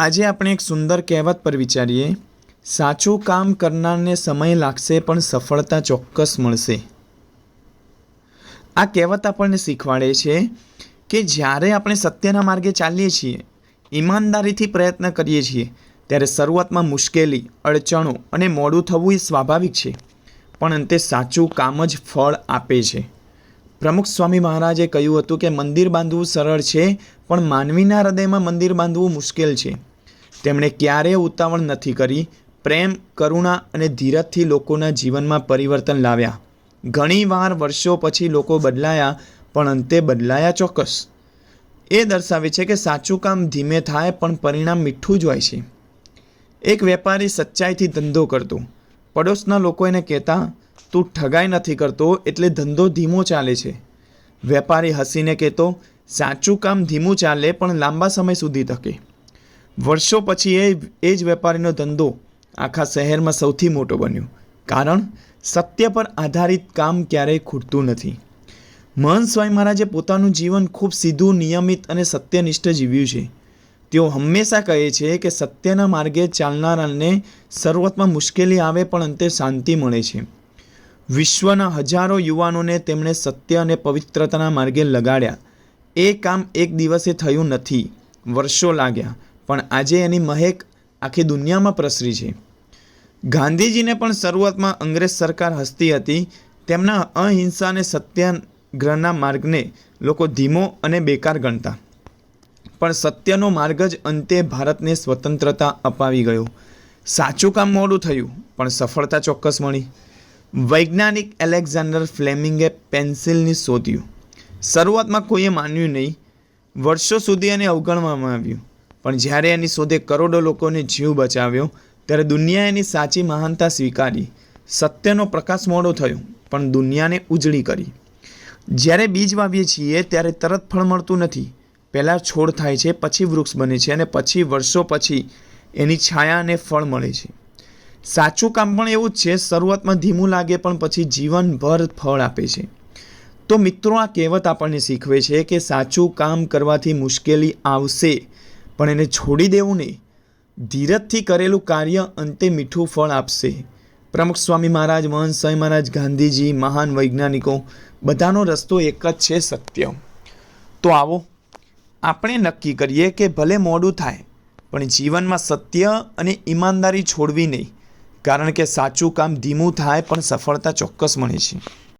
આજે આપણે એક સુંદર કહેવત પર વિચારીએ. સાચું કામ કરનારને સમય લાગશે પણ સફળતા ચોક્કસ મળશે. આ કહેવત આપણને શીખવાડે છે કે જ્યારે આપણે સત્યના માર્ગે ચાલીએ છીએ, ઈમાનદારીથી પ્રયત્ન કરીએ છીએ, ત્યારે શરૂઆતમાં મુશ્કેલી, અડચણો અને મોડું થવું એ સ્વાભાવિક છે. પણ અંતે સાચું કામ જ ફળ આપે છે. પ્રમુખ સ્વામી મહારાજે કહ્યું હતું કે, મંદિર બાંધવું સરળ છે, પણ માનવીના હૃદયમાં મંદિર બાંધવું મુશ્કેલ છે. તેમણે ક્યારેય ઉતાવળ નથી કરી. પ્રેમ, કરુણા અને ધીરજથી લોકોના જીવનમાં પરિવર્તન લાવ્યા. ઘણીવાર વર્ષો પછી લોકો બદલાયા, પણ અંતે બદલાયા ચોક્કસ. એ દર્શાવે છે કે સાચું કામ ધીમે થાય, પણ પરિણામ મીઠું જ હોય છે. એક વેપારી સચ્ચાઈથી ધંધો કરતો. પડોશના લોકો એને કહેતા, તું ઠગાઈ નથી કરતો, એટલે ધંધો ધીમો ચાલે છે. વેપારી હસીને કહેતો, સાચું કામ ધીમું ચાલે, પણ લાંબા સમય સુધી ટકે. વર્ષો પછી એ એ જ વેપારીનો ધંધો આખા શહેરમાં સૌથી મોટો બન્યો. કારણ, સત્ય પર આધારિત કામ ક્યારેય ખૂટતું નથી. મહંત સ્વામી મહારાજે પોતાનું જીવન ખૂબ સીધું, નિયમિત અને સત્યનિષ્ઠ જીવ્યું છે. તેઓ હંમેશા કહે છે કે સત્યના માર્ગે ચાલનારાને શરૂઆતમાં મુશ્કેલી આવે પણ અંતે શાંતિ મળે છે. વિશ્વના હજારો યુવાનોને તેમણે સત્ય અને પવિત્રતાના માર્ગે લગાડ્યા. એ કામ એક દિવસે થયું નથી. વર્ષો લાગ્યા. પણ આજે એની મહેક આખી દુનિયામાં પ્રસરી છે. ગાંધીજીને પણ શરૂઆતમાં અંગ્રેજ સરકાર હસતી હતી. તેમના અહિંસા અને સત્યાગ્રહના માર્ગને લોકો ધીમો અને બેકાર ગણતા. પણ સત્યનો માર્ગ જ અંતે ભારતને સ્વતંત્રતા અપાવી ગયો. સાચું કામ મોડું થયું, પણ સફળતા ચોક્કસ મળી. વૈજ્ઞાનિક એલેક્ઝાન્ડર ફ્લેમિંગે પેન્સિલની શોધ્યું. શરૂઆતમાં કોઈએ માન્યું નહીં. વર્ષો સુધી એને અવગણવામાં આવ્યું. પણ જ્યારે એની શોધે કરોડો લોકોને જીવ બચાવ્યો, ત્યારે દુનિયાએ એની સાચી મહાનતા સ્વીકારી. સત્યનો પ્રકાશ મોડો થયો, પણ દુનિયાને ઉજળી કરી. જ્યારે બીજ વાવીએ છીએ, ત્યારે તરત ફળ મળતું નથી. પહેલાં છોડ થાય છે, પછી વૃક્ષ બને છે અને પછી વર્ષો પછી એની છાયા અને ફળ મળે છે. સાચું કામ પણ એવું જ છે, શરૂઆતમાં ધીમું લાગે, પણ પછી જીવનભર ફળ આપે છે. તો મિત્રો, આ કહેવત આપણને શીખવે છે કે સાચું કામ કરવાથી મુશ્કેલી આવશે. પણ એને છોડી દેવું નહીં. ધીરજથી કરેલું કાર્ય અંતે મીઠું ફળ આપશે. પ્રમુખ સ્વામી મહારાજ, મહંત મહારાજ, ગાંધીજી, મહાન વૈજ્ઞાનિકો, બધાનો રસ્તો એક જ છે સત્ય. તો આવો, આપણે નક્કી કરીએ કે ભલે મોડું થાય, પણ જીવનમાં સત્ય અને ઈમાનદારી છોડવી નહીં. કારણ કે સાચું કામ ધીમું થાય પણ સફળતા ચોક્કસ મળે છે.